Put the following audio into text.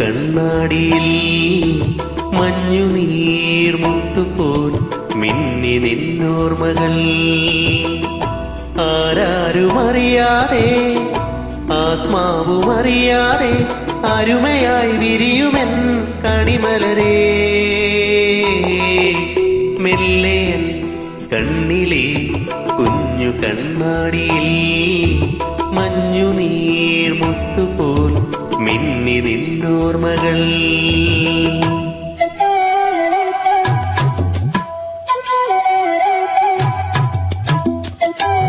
കണ്ണാടിയിൽ മഞ്ഞു നീർമുത്തുപോൽ മിന്നി നിന്നോർമകൾ. ആത്മാവും ആത്മാവുമറിയാതെ അരുമയായി വിരിയുമെൻ കണിമലരേ. മെല്ലേൻ കണ്ണിലെ കുഞ്ഞു കണ്ണാടിയിൽ നിന്നോർമകൾ.